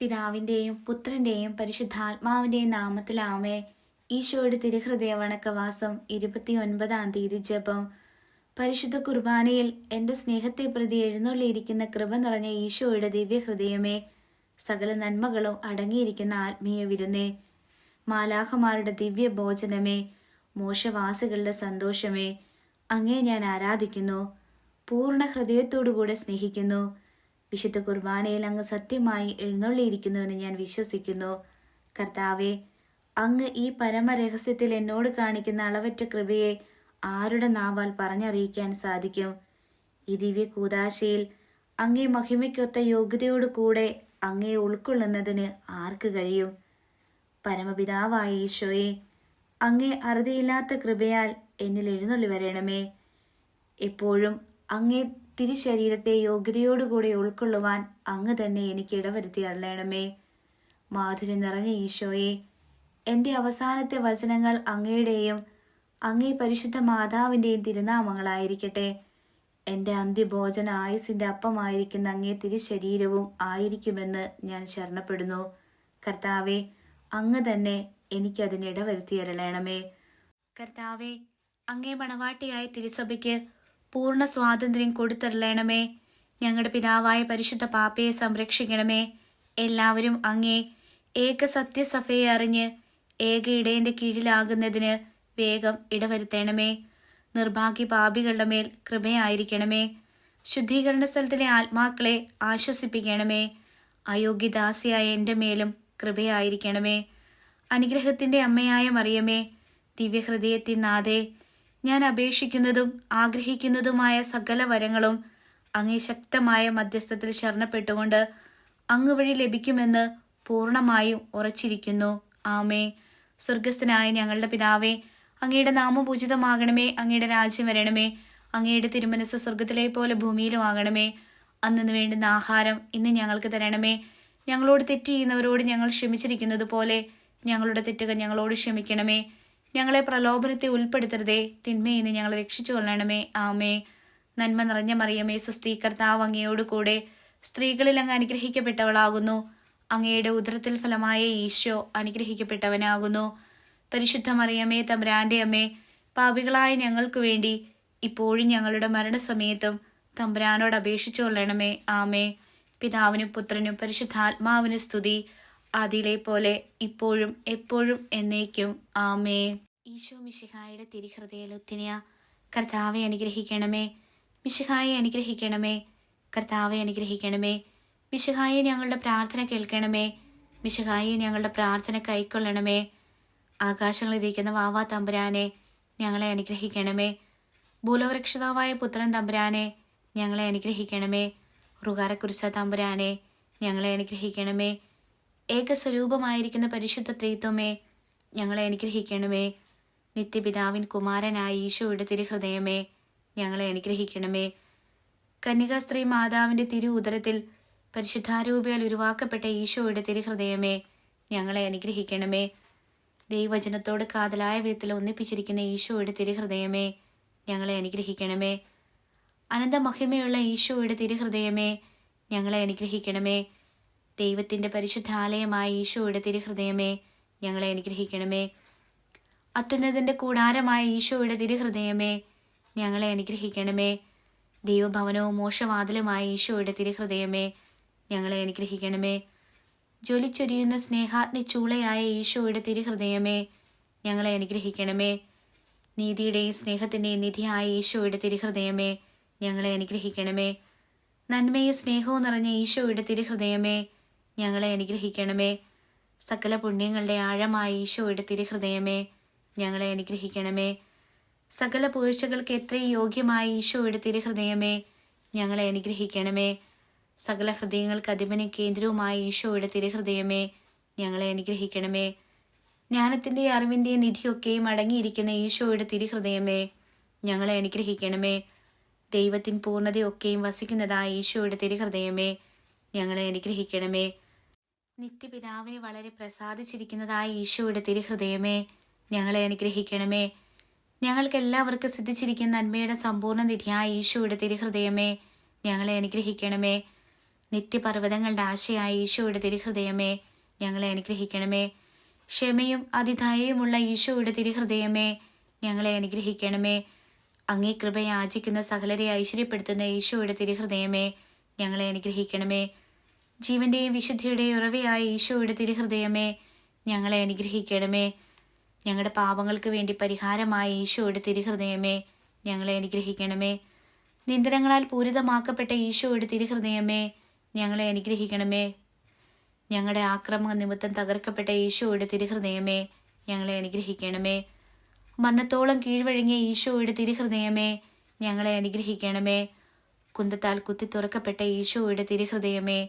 പിതാവിന്റെയും പുത്രന്റെയും പരിശുദ്ധാത്മാവിന്റെയും നാമത്തിലാമേ. ഈശോയുടെ തിരുഹൃദയ വണക്കവാസം ഇരുപത്തി ഒൻപതാം തീയതി ജപം. പരിശുദ്ധ കുർബാനയിൽ എന്റെ സ്നേഹത്തെ പ്രതി എഴുന്നള്ളിയിരിക്കുന്ന കൃപ നിറഞ്ഞ ഈശോയുടെ ദിവ്യഹൃദയമേ സകല നന്മകളും അടങ്ങിയിരിക്കുന്ന ആത്മീയ വിരുന്നേ. മാലാഹമാരുടെ ദിവ്യ ഭോജനമേ മോശവാസികളുടെ സന്തോഷമേ അങ്ങേ ഞാൻ ആരാധിക്കുന്നു പൂർണ ഹൃദയത്തോടുകൂടെ സ്നേഹിക്കുന്നു. വിശുദ്ധ കുർബാനയിൽ അങ്ങ് സത്യമായി എഴുന്നള്ളിയിരിക്കുന്നുവെന്ന് ഞാൻ വിശ്വസിക്കുന്നു. കർത്താവെ അങ്ങ് ഈ പരമരഹസ്യത്തിൽ എന്നോട് കാണിക്കുന്ന അളവറ്റ കൃപയെ ആരുടെ നാവാൽ പറഞ്ഞറിയിക്കാൻ സാധിക്കും? ഈ ദിവ്യ കൂതാശയിൽ അങ്ങേ മഹിമയ്ക്കൊത്ത യോഗ്യതയോടു കൂടെ അങ്ങേ ഉൾക്കൊള്ളുന്നതിന് ആർക്ക് കഴിയും? പരമപിതാവായ ഈശോയെ അങ്ങേ അറുതിയില്ലാത്ത കൃപയാൽ എന്നിൽ എഴുന്നള്ളി വരണമേ. എപ്പോഴും അങ്ങേ തിരുശരീരത്തെ യോഗ്യതയോടുകൂടി ഉൾക്കൊള്ളുവാൻ അങ്ങ് തന്നെ എനിക്ക് ഇടവരുത്തി അള്ളണമേ മാധുരി നിറഞ്ഞ ഈശോയെ എന്റെ അവസാനത്തെ വചനങ്ങൾ അങ്ങയുടെയും അങ്ങേ പരിശുദ്ധ മാതാവിന്റെയും തിരുനാമങ്ങളായിരിക്കട്ടെ. എന്റെ അന്ത്യഭോജന ആയുസിന്റെ അപ്പമായിരിക്കുന്ന അങ്ങേ തിരുശരീരവും ആയിരിക്കുമെന്ന് ഞാൻ ശരണപ്പെടുന്നു. കർത്താവെ അങ്ങ് തന്നെ എനിക്കതിനിടവരുത്തി അരളയണമേ കർത്താവെ അങ്ങേ മണവാട്ടിയായ തിരുസഭയ്ക്ക് പൂർണ സ്വാതന്ത്ര്യം കൊടുത്തരളണമേ. ഞങ്ങളുടെ പിതാവായ പരിശുദ്ധ പാപ്പയെ സംരക്ഷിക്കണമേ. എല്ലാവരും അങ്ങേ ഏക സത്യസഭയെ അറിഞ്ഞ് ഏക ഇടയന്റെ കീഴിലാകുന്നതിന് വേഗം ഇടവരുത്തണമേ. നിർഭാഗ്യ പാപികളുടെ മേൽ കൃപയായിരിക്കണമേ. ശുദ്ധീകരണ സ്ഥലത്തിലെ ആത്മാക്കളെ ആശ്വസിപ്പിക്കണമേ. അയോഗ്യദാസിയായ എന്റെ മേലും കൃപയായിരിക്കണമേ. അനുഗ്രഹത്തിന്റെ അമ്മയായ മറിയമേ ദിവ്യഹൃദയത്തിൻ നാഥേ ഞാൻ അപേക്ഷിക്കുന്നതും ആഗ്രഹിക്കുന്നതുമായ സകല വരങ്ങളും അങ്ങേ ശക്തമായ മധ്യസ്ഥത്തിൽ ശരണപ്പെട്ടുകൊണ്ട് അങ്ങ് വഴി ലഭിക്കുമെന്ന് പൂർണമായും ഉറച്ചിരിക്കുന്നു. ആമേ സ്വർഗസ്ഥനായ ഞങ്ങളുടെ പിതാവേ അങ്ങയുടെ നാമപൂജിതമാകണമേ അങ്ങയുടെ രാജ്യം വരണമേ അങ്ങയുടെ തിരുമനസ് സ്വർഗത്തിലെ പോലെ ഭൂമിയിലും ആകണമേ. അന്നു വേണ്ടുന്ന ആഹാരം ഇന്ന് ഞങ്ങൾക്ക് തരണമേ. ഞങ്ങളോട് തെറ്റ് ചെയ്യുന്നവരോട് ഞങ്ങൾ ക്ഷമിച്ചിരിക്കുന്നത് പോലെ ഞങ്ങളുടെ തെറ്റുകൾ ഞങ്ങളോട് ക്ഷമിക്കണമേ. ഞങ്ങളെ പ്രലോഭനത്തെ ഉൾപ്പെടുത്തരുതേ. തിന്മയിൽ നിന്ന് ഞങ്ങളെ രക്ഷിച്ചു കൊള്ളണമേ. ആമേ. നന്മ നിറഞ്ഞ മറിയമേ സുസ്ഥീ കർത്താവ് അങ്ങയോട് കൂടെ സ്ത്രീകളിൽ അങ്ങ് അനുഗ്രഹിക്കപ്പെട്ടവളാകുന്നു. അങ്ങയുടെ ഉദരത്തിൽ ഫലമായ ഈശോ അനുഗ്രഹിക്കപ്പെട്ടവനാകുന്നു. പരിശുദ്ധ മറിയമേ തമ്പുരാന്റെ അമ്മേ പാപികളായ ഞങ്ങൾക്ക് വേണ്ടി ഇപ്പോഴും ഞങ്ങളുടെ മരണസമയത്തും തമ്പുരാനോട് അപേക്ഷിച്ചു കൊള്ളണമേ. ആമേ. പിതാവിനും പുത്രനും പരിശുദ്ധാത്മാവിനും സ്തുതി. ആദിയിലെ പോലെ ഇപ്പോഴും എപ്പോഴും എന്നേക്കും. ആമേ ഈശോ മിശിഹായുടെ തിരിഹൃദയലുത്തിനിയ കർത്താവെ അനുഗ്രഹിക്കണമേ. മിശിഹായെ അനുഗ്രഹിക്കണമേ. കർത്താവെ അനുഗ്രഹിക്കണമേ. മിശിഹായെ ഞങ്ങളുടെ പ്രാർത്ഥന കേൾക്കണമേ. മിശിഹായെ ഞങ്ങളുടെ പ്രാർത്ഥന കൈക്കൊള്ളണമേ. ആകാശങ്ങളിരിക്കുന്ന വാവാ തമ്പുരാനെ ഞങ്ങളെ അനുഗ്രഹിക്കണമേ. ഭൂലോകരക്ഷിതാവായ പുത്രൻ തമ്പുരാനെ ഞങ്ങളെ അനുഗ്രഹിക്കണമേ. റുകാരക്കുരിശ തമ്പുരാനെ ഞങ്ങളെ അനുഗ്രഹിക്കണമേ. ഏകസ്വരൂപമായിരിക്കുന്ന പരിശുദ്ധ ത്രീത്വമേ ഞങ്ങളെ അനുഗ്രഹിക്കണമേ. നിത്യപിതാവിൻ കുമാരനായ ഈശോയുടെ തിരുഹൃദയമേ ഞങ്ങളെ അനുഗ്രഹിക്കണമേ. കന്യകാസ്ത്രീ മാതാവിന്റെ തിരു ഉദരത്തിൽ പരിശുദ്ധാരൂപയാൽ ഉരുവാക്കപ്പെട്ട ഈശോയുടെ തിരുഹൃദയമേ ഞങ്ങളെ അനുഗ്രഹിക്കണമേ. ദൈവചനത്തോട് കാതലായ വിധത്തിൽ ഒന്നിപ്പിച്ചിരിക്കുന്ന ഈശോയുടെ തിരുഹൃദയമേ ഞങ്ങളെ അനുഗ്രഹിക്കണമേ. അനന്തമഹിമയുള്ള ഈശോയുടെ തിരുഹൃദയമേ ഞങ്ങളെ അനുഗ്രഹിക്കണമേ. ദൈവത്തിന്റെ പരിശുദ്ധാലയമായ ഈശോയുടെ തിരുഹൃദയമേ ഞങ്ങളെ അനുഗ്രഹിക്കണമേ. അത്യുന്നതിന്റെ കൂടാരമായ ഈശോയുടെ തിരുഹൃദയമേ ഞങ്ങളെ അനുഗ്രഹിക്കണമേ. ദൈവഭവനവും മോശവാതിലുമായ ഈശോയുടെ തിരുഹൃദയമേ ഞങ്ങളെ അനുഗ്രഹിക്കണമേ. ജ്വലിച്ചൊരിയുന്ന സ്നേഹാഗ്നി ചൂളയായ ഈശോയുടെ തിരുഹൃദയമേ ഞങ്ങളെ അനുഗ്രഹിക്കണമേ. നീതിയുടെയും സ്നേഹത്തിന്റെയും നിധിയായ ഈശോയുടെ തിരുഹൃദയമേ ഞങ്ങളെ അനുഗ്രഹിക്കണമേ. നന്മയും സ്നേഹവും നിറഞ്ഞ ഈശോയുടെ തിരുഹൃദയമേ ഞങ്ങളെ അനുഗ്രഹിക്കണമേ. സകല പുണ്യങ്ങളുടെ ആഴമായ ഈശോയുടെ തിരുഹൃദയമേ ഞങ്ങളെ അനുഗ്രഹിക്കണമേ. സകല പുകഴ്ചകൾക്ക് എത്ര യോഗ്യമായ ഈശോയുടെ തിരുഹൃദയമേ ഞങ്ങളെ അനുഗ്രഹിക്കണമേ. സകല ഹൃദയങ്ങൾക്ക് അധിപനും കേന്ദ്രവുമായ ഈശോയുടെ തിരുഹൃദയമേ ഞങ്ങളെ അനുഗ്രഹിക്കണമേ. ജ്ഞാനത്തിന്റെ അറിവിന്റെ നിധിയൊക്കെയും അടങ്ങിയിരിക്കുന്ന ഈശോയുടെ തിരുഹൃദയമേ ഞങ്ങളെ അനുഗ്രഹിക്കണമേ. ദൈവത്തിൻ പൂർണതയൊക്കെയും വസിക്കുന്നതായ ഈശോയുടെ തിരുഹൃദയമേ ഞങ്ങളെ അനുഗ്രഹിക്കണമേ. നിത്യപിതാവിന് വളരെ പ്രസാദിച്ചിരിക്കുന്നതായ ഈശോയുടെ തിരുഹൃദയമേ ഞങ്ങളെ അനുഗ്രഹിക്കണമേ. ഞങ്ങൾക്ക് എല്ലാവർക്കും സിദ്ധിച്ചിരിക്കുന്ന നന്മയുടെ സമ്പൂർണ നിധിയായ ഈശോയുടെ തിരുഹൃദയമേ ഞങ്ങളെ അനുഗ്രഹിക്കണമേ. നിത്യപർവതങ്ങളുടെ ആശയായ ഈശോയുടെ തിരുഹൃദയമേ ഞങ്ങളെ അനുഗ്രഹിക്കണമേ. ക്ഷമയും അതിഥായയുമുള്ള ഈശോയുടെ തിരുഹൃദയമേ ഞങ്ങളെ അനുഗ്രഹിക്കണമേ. അങ്ങേ കൃപയാചിക്കുന്ന സകലരെ ഐശ്വര്യപ്പെടുത്തുന്ന ഈശോയുടെ തിരുഹൃദയമേ ഞങ്ങളെ അനുഗ്രഹിക്കണമേ. ജീവന്റെയും വിശുദ്ധിയുടെയും ഉറവയായ ഈശോയുടെ തിരുഹൃദയമേ ഞങ്ങളെ അനുഗ്രഹിക്കണമേ. ഞങ്ങളുടെ പാപങ്ങൾക്ക് വേണ്ടി പരിഹാരമായ ഈശോയുടെ തിരുഹൃദയമേ ഞങ്ങളെ അനുഗ്രഹിക്കണമേ. നിന്ദനങ്ങളാൽ പൂരിതമാക്കപ്പെട്ട ഈശോയുടെ തിരുഹൃദയമേ ഞങ്ങളെ അനുഗ്രഹിക്കണമേ. ഞങ്ങളുടെ ആക്രമണ നിമിത്തം തകർക്കപ്പെട്ട ഈശോയുടെ തിരുഹൃദയമേ ഞങ്ങളെ അനുഗ്രഹിക്കണമേ. മരണത്തോളം കീഴ്വഴങ്ങിയ ഈശോയുടെ തിരുഹൃദയമേ ഞങ്ങളെ അനുഗ്രഹിക്കണമേ. കുന്തത്താൽ കുത്തി തുറക്കപ്പെട്ട ഈശോയുടെ തിരുഹൃദയമേ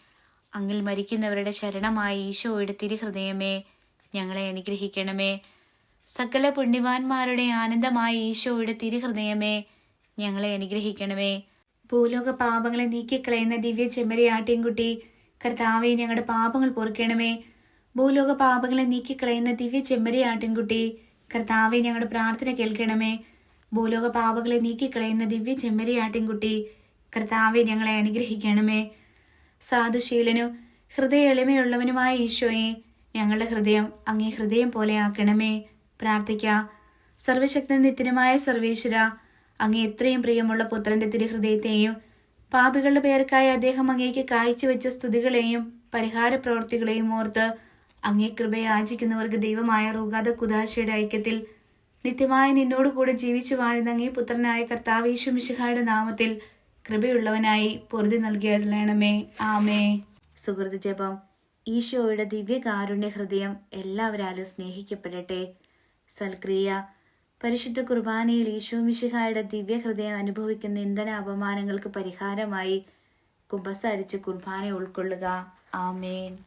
അങ്ങിൽ മരിക്കുന്നവരുടെ ശരണമായി ഈശോയുടെ തിരുഹൃദയമേ ഞങ്ങളെ അനുഗ്രഹിക്കണമേ. സകല പുണ്യവാന്മാരുടെ ആനന്ദമായ ഈശോയുടെ തിരുഹൃദയമേ ഞങ്ങളെ അനുഗ്രഹിക്കണമേ. ഭൂലോക പാപങ്ങളെ നീക്കിക്കളയുന്ന ദിവ്യ ചെമ്മരിയാട്ടിൻകുട്ടി കർത്താവെ ഞങ്ങളുടെ പാപങ്ങൾ പൊറുക്കണമേ. ഭൂലോക പാപങ്ങളെ നീക്കിക്കളയുന്ന ദിവ്യ ചെമ്മരിയാട്ടിൻകുട്ടി കർത്താവെ ഞങ്ങളുടെ പ്രാർത്ഥന കേൾക്കണമേ. ഭൂലോക പാപങ്ങളെ നീക്കിക്കളയുന്ന ദിവ്യ ചെമ്മരിയാട്ടിൻകുട്ടി കർത്താവെ ഞങ്ങളെ അനുഗ്രഹിക്കണമേ. സാധുശീലനും ഹൃദയ എളിമയുള്ളവനുമായ ഈശോയെ ഞങ്ങളുടെ ഹൃദയം അങ്ങേ ഹൃദയം പോലെ ആക്കണമേ. പ്രാർത്ഥിക്കാം. സർവശക്ത നിത്യനുമായ സർവേശ്വര അങ്ങേ എത്രയും പ്രിയമുള്ള പുത്രന്റെ തിരുഹൃദയത്തെയും പാപികളുടെ പേർക്കായി അദ്ദേഹം അങ്ങേക്ക് കാഴ്ചവെച്ച സ്തുതികളെയും പരിഹാര പ്രവർത്തികളെയും ഓർത്ത് അങ്ങേ കൃപയെ യാചിക്കുന്നവർക്ക് ദൈവമായ റൂഗാത കുദാശയുടെ ഐക്യത്തിൽ നിത്യമായ നിന്നോടുകൂടെ ജീവിച്ചു വാഴുന്ന അങ്ങേ പുത്രനായ കർത്താവ് ഈശുമിശിഹായുടെ നാമത്തിൽ കൃപയുള്ളവനായി പൊറുതി നൽകിയല്ലേണമേ ആമേ. സുഹൃത്ത് ജപം. ഈശോയുടെ ദിവ്യകാരുണ്യ ഹൃദയം എല്ലാവരാലും സ്നേഹിക്കപ്പെടട്ടെ. സൽക്രിയ. പരിശുദ്ധ കുർബാനയിൽ ഈശോ മിശിഹായുടെ ദിവ്യഹൃദയം അനുഭവിക്കുന്ന ഇന്ധന അപമാനങ്ങൾക്ക് പരിഹാരമായി കുമ്പസരിച്ച് കുർബാന ഉൾക്കൊള്ളുക. ആമേൻ.